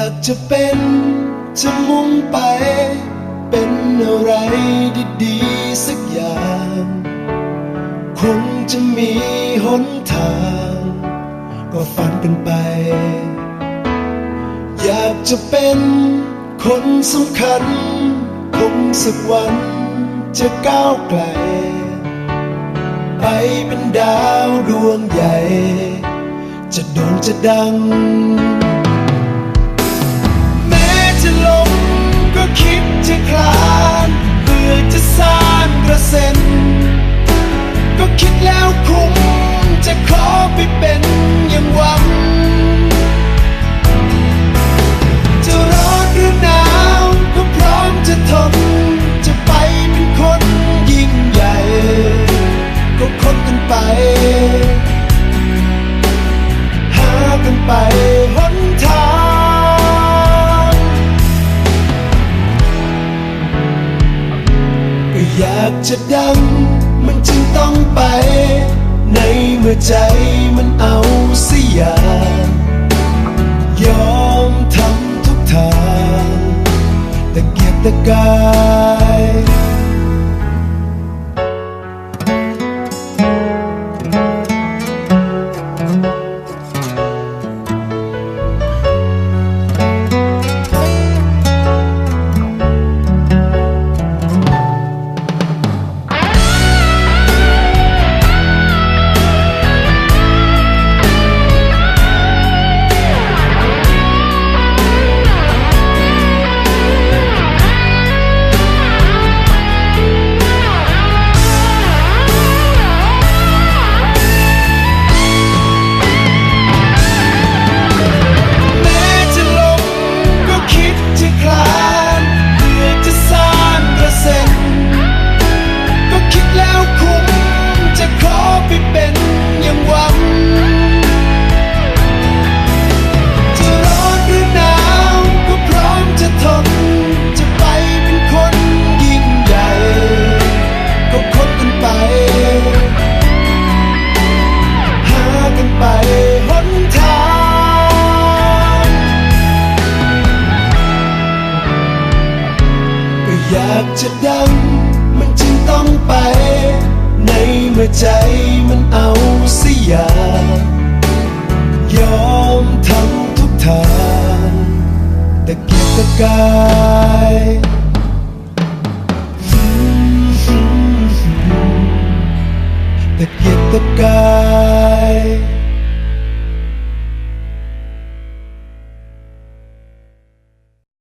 ากจะเป็นจะมุ่งไป เป็นอะไรดีๆสักอย่าง คงจะมีหนทาง ก็ฝันกันไป อยากจะเป็นคนสำคัญ คงสักวันจะก้าวไกล ไปเป็นดาวดวงใหญ่ จะโด่งจะดัง จ อยากจะดัง มันจึงต้องไป ในเมื่อใจมันเอาเสียอย่ายอมทำทุกทาง แต่เกียกตะกาย อยากจะดัง มันจึงต้องไป ในเมื่อใจมันเอาเสียอย่ายอมทำทุกทางตะเกียกตะกายตะเกียกตะกาย